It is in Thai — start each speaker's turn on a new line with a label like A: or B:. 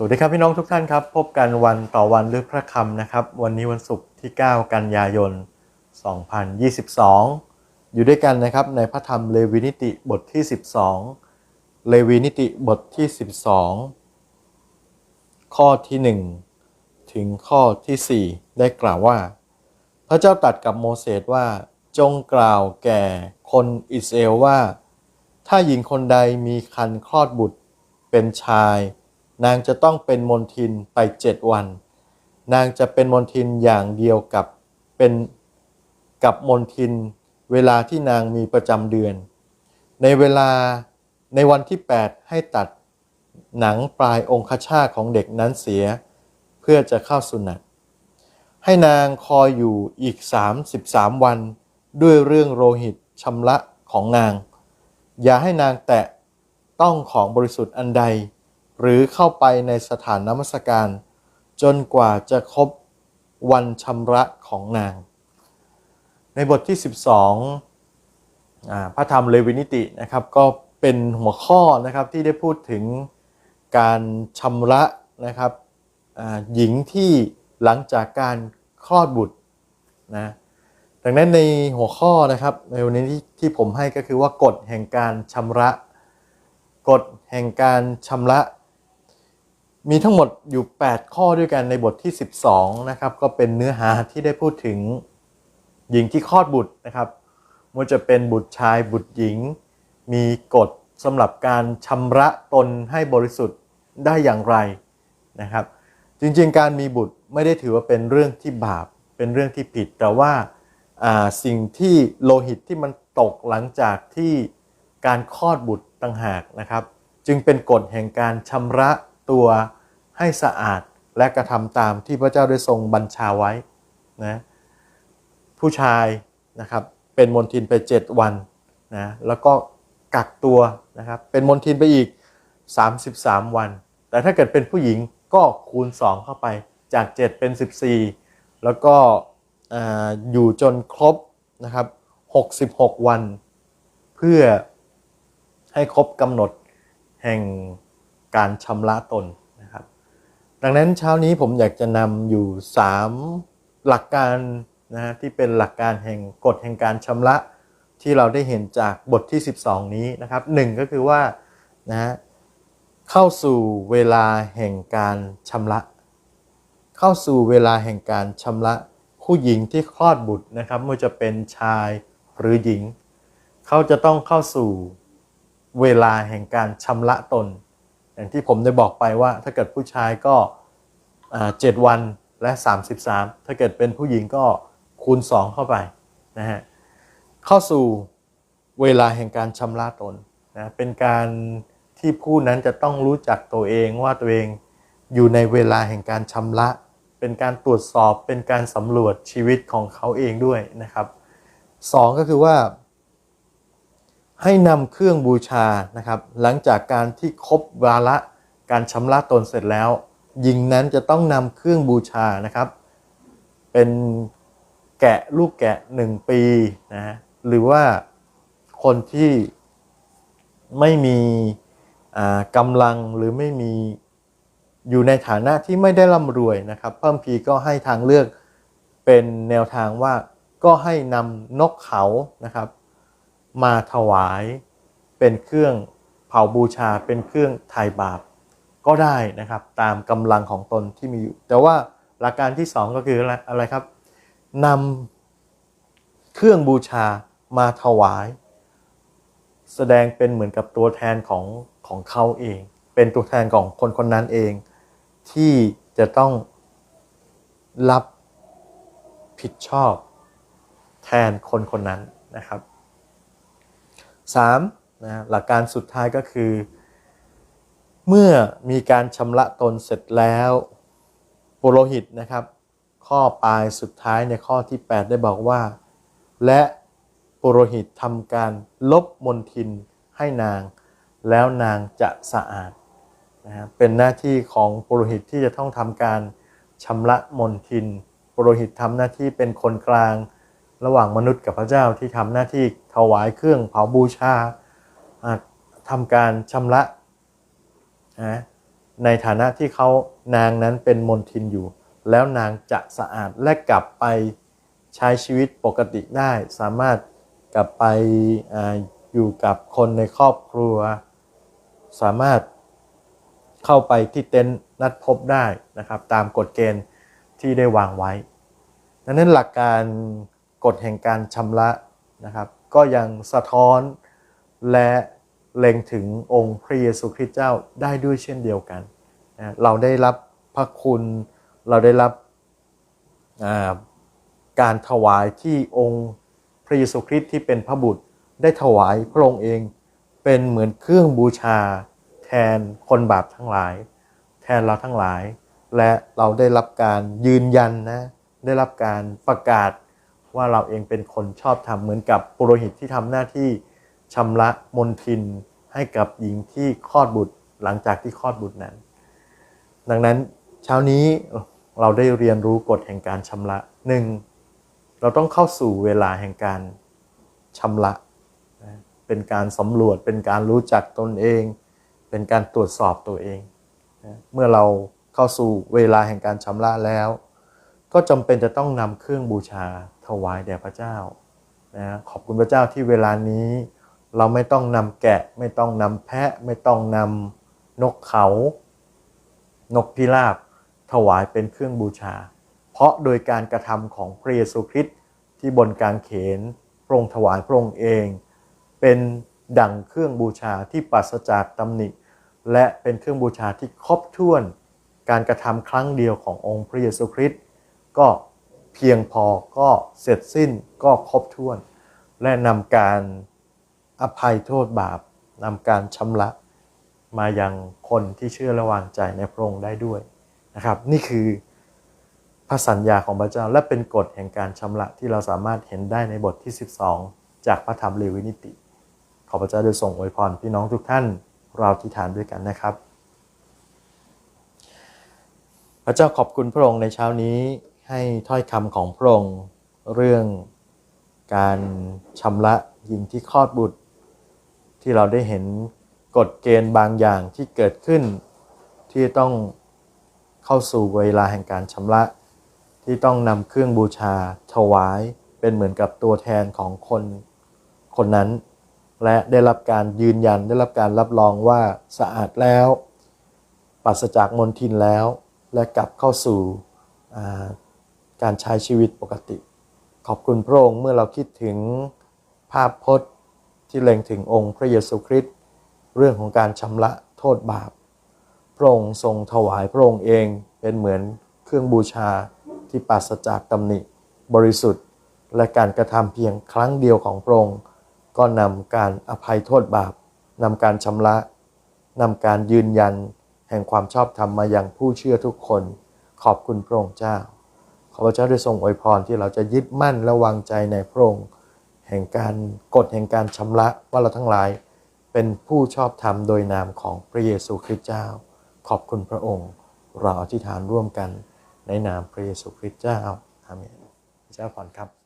A: สวัสดีครับพี่น้องทุกท่านครับ พบกันวันต่อวันด้วยพระคำนะครับ วันนี้วันศุกร์ที่ 9 กันยายน 2022 อยู่ด้วยกันนะครับในพระธรรมเลวีนิติบทที่ 12 เลวีนิติบทที่ 12 ข้อที่ 1 ถึงข้อที่ 4 ได้กล่าวว่า พระเจ้าตรัสกับโมเสสว่าจงกล่าวแก่คนอิสราเอลว่า ถ้าหญิงคนใดมีคันคลอดบุตรเป็นชาย นางจะต้องเป็นมนทินไปเจ็ดวัน นางจะเป็นมนทินอย่างเดียวกับเป็นกับมนทินเวลาที่นางมีประจำเดือน ในเวลาในวันที่ 8 ให้ตัดหนังปลายองคชาของเด็กนั้นเสีย เพื่อจะเข้าสุนัตให้นางคอยอยู่อีก 33 วัน ด้วยเรื่องโลหิตชำระของนาง อย่าให้นางแตะต้องของบริสุทธิ์อันใด หรือเข้าไปในสถานนมัสการ จนกว่าจะครบวันชำระของนาง ในบทที่ 12อ่าพระธรรมเลวินิตินะครับ ก็เป็นหัวข้อนะครับที่ได้พูดถึงการชำระนะครับหญิงที่หลังจากการคลอดบุตรนะดังนั้นในหัวข้อนะครับในวันนี้ที่ที่ผมให้ก็คือว่ากฎแห่งการชำระ กฎแห่งการชำระ มีทั้งหมดอยู่ 8 ข้อด้วยกันในบทที่ 12 นะครับ ก็เป็นเนื้อหาที่ได้พูดถึงหญิงที่คลอดบุตรนะครับว่าจะเป็นบุตรชายบุตรหญิง มีกฎสำหรับการชำระตนให้บริสุทธิ์ได้อย่างไรนะครับ จริงๆ การมีบุตรไม่ได้ถือว่าเป็นเรื่องที่บาป เป็นเรื่องที่ผิด แต่ว่าาสิ่งที่โลหิตที่มันตกหลังจากที่การคลอดบุตรต่างหากนะครับ จึงเป็นกฎแห่งการชำระตัว ให้สะอาดและกระทำตามที่พระเจ้าได้ทรงบัญชาไว้นะผู้ชายนะครับเป็นมนทินไป 7 วันนะแล้วก็กักตัวนะครับเป็นมนทินไปอีก 33 วัน แต่ถ้าเกิดเป็นผู้หญิงก็คูณ 2 เข้าไปจาก 7 เป็น 14 แล้วก็อ่าอยู่จนครบนะครับ66 วัน เพื่อให้ครบกำหนดแห่งการชำระตน ดังนั้นเช้านี้ผมอยากจะนำอยู่ 3 หลักการนะฮะที่เป็นหลักการแห่งกฎแห่งการชำระที่เราได้เห็นจากบทที่ 12 นี้นะครับหนึ่งก็คือว่านะฮะเข้าสู่เวลาแห่งการชำระ เข้าสู่เวลาแห่งการชำระ ผู้หญิงที่คลอดบุตรนะครับไม่ว่าจะเป็นชายหรือหญิง เขาจะต้องเข้าสู่เวลาแห่งการชำระตน อย่างที่ผมได้บอกไปว่า ถ้าเกิดผู้ชายก็อ่า7วันและ 33 ถ้าเกิดเป็นผู้หญิงก็คูณ 2 เข้าไปนะฮะเข้าสู่เวลาแห่งการชำระตนนะเป็นการที่ผู้นั้นจะต้องรู้จักตัวเองว่าตัวเองอยู่ในเวลาแห่งการชำระ เป็นการตรวจสอบเป็นการสำรวจชีวิตของเขาเองด้วยนะครับสองก็คือว่า ให้นำเครื่องบูชานะครับ หลังจากการที่ครบวาระการชำระตนเสร็จแล้วหญิงนั้นจะต้องนำเครื่องบูชานะครับ เป็นแกะลูกแกะหนึ่งปีนะฮะหรือว่าคนที่ไม่มีอ่ากำลังหรือไม่มีอยู่ในฐานะที่ไม่ได้ร่ำรวยนะครับเพิ่มพีก็ให้ทางเลือกเป็นแนวทางว่าก็ให้นำนกเขานะครับ มาถวายเป็นเครื่องเผาบูชาเป็นเครื่องไถ่บาปก็ได้นะครับตามกำลังของตนที่มีอยู่ แต่ว่าหลักการที่สองก็คืออะไรอะไรครับนำเครื่องบูชามาถวาย แสดงเป็นเหมือนกับตัวแทนของของเขาเอง เป็นตัวแทนของคนคนนั้นเอง ที่จะต้องรับผิดชอบแทนคนคนนั้นนะครับ 3. นะหลักการสุดท้ายก็คือ เมื่อมีการชำระตนเสร็จแล้วปุโรหิตนะครับ ข้อปลายสุดท้ายในข้อที่ 8 ได้บอกว่า และปุโรหิตทำการลบมนทินให้นาง แล้วนางจะสะอาดนะเป็นหน้าที่ของปุโรหิตที่จะต้องทำการชำระมนทินปุโรหิตทำหน้าที่เป็นคนกลาง ระหว่างมนุษย์กับพระเจ้าที่ทำหน้าที่ถวายเครื่องเผาบูชาอ่าทำการชำระนะในฐานะที่เขานางนั้นเป็นมนทินอยู่ แล้วนางจะสะอาดและกลับไปใช้ชีวิตปกติได้ สามารถกลับไปออยู่กับคนในครอบครัว สามารถเข้าไปที่เต็นท์นัดพบได้นะครับ ตามกฎเกณฑ์ที่ได้วางไว้ดังนั้นหลักการ กฎแห่งการชำระนะครับ ก็ยังสะท้อนและเล็งถึงองค์พระเยซูคริสต์เจ้าได้ด้วยเช่นเดียวกันนะเราได้รับพระคุณเราได้รับการถวายที่องค์พระเยซูคริสต์ที่เป็นพระบุตรได้ถวายพระองค์เองเป็นเหมือนเครื่องบูชา แทนคนบาปทั้งหลาย แทนเราทั้งหลาย และเราได้รับการยืนยันนะได้รับการประกาศ ว่าเราเองเป็นคนชอบธรรมเหมือนกับปุโรหิตที่ทำหน้าที่ชำระมนทินให้กับหญิงที่คลอดบุตรหลังจากที่คลอดบุตรนั้น ดังนั้นเช้านี้เราได้เรียนรู้กฎแห่งการชำระหนึ่งเราต้องเข้าสู่เวลาแห่งการชำระเป็นการสำรวจเป็นการรู้จักตนเอง เป็นการตรวจสอบตัวเอง เมื่อเราเข้าสู่เวลาแห่งการชำระแล้ว ก็จำเป็นจะต้องนำเครื่องบูชาถวายแด่พระเจ้านะขอบคุณพระเจ้าที่เวลานี้ เราไม่ต้องนำแกะ ไม่ต้องนำแพะ ไม่ต้องนำนกเขา นกพิราบถวายเป็นเครื่องบูชา เพราะโดยการกระทำของพระเยซูคริสต์ที่บนกางเขนพระองค์ถวายพระองค์เอง เป็นดั่งเครื่องบูชาที่ปราศจากตำหนิ และเป็นเครื่องบูชาที่ครบถ้วน การกระทำครั้งเดียวขององค์พระเยซูคริสต์ ก็เพียงพอก็เสร็จสิ้นก็ครบถ้วน และนำการอภัยโทษบาปนำการชำระมายังคนที่เชื่อและวางใจในพระองค์ได้ด้วยนะครับ นี่คือพระสัญญาของพระเจ้าและเป็นกฎแห่งการชำระที่เราสามารถเห็นได้ในบทที่ 12 จากพระธรรมเลวินิติ ขอพระเจ้าได้ทรงอวยพรพี่น้องทุกท่านเราที่ฐานด้วยกันนะครับ พระเจ้าขอบคุณพระองค์ในเช้านี้ ให้ถ้อยคำของพระองค์เรื่องการชำระหญิงที่คลอดบุตร ที่เราได้เห็นกฎเกณฑ์บางอย่างที่เกิดขึ้น ที่ต้องเข้าสู่เวลาแห่งการชำระ ที่ต้องนำเครื่องบูชาถวายเป็นเหมือนกับตัวแทนของคนคนนั้น และได้รับการยืนยันได้รับการรับรองว่าสะอาดแล้วปราศจากมลทินแล้ว และกลับเข้าสู่ การใช้ชีวิตปกติ ขอบคุณพระองค์เมื่อเราคิดถึงภาพพจน์ที่เล็งถึงองค์พระเยซูคริสต์เรื่องของการชำระโทษบาป พระองค์ทรงถวายพระองค์เองเป็นเหมือนเครื่องบูชาที่ปราศจากตำหนิ บริสุทธิ์ และการกระทำเพียงครั้งเดียวของพระองค์ ก็นำการอภัยโทษบาปนำการชำระนำการยืนยัน แห่งความชอบธรรมมาอยังผู้เชื่อทุกคน ขอบคุณพระองค์เจ้า ขอพระเจ้าได้ทรงอวยพรที่เราจะยึดมั่นและวางใจในพระองค์แห่งการกฎแห่งการชำระว่าเราทั้งหลายเป็นผู้ชอบธรรมโดยนามของพระเยซูคริสต์เจ้า ขอบคุณพระองค์ เราอธิษฐานร่วมกันในนามพระเยซูคริสต์เจ้าอาเมนพระเจ้าพรครับ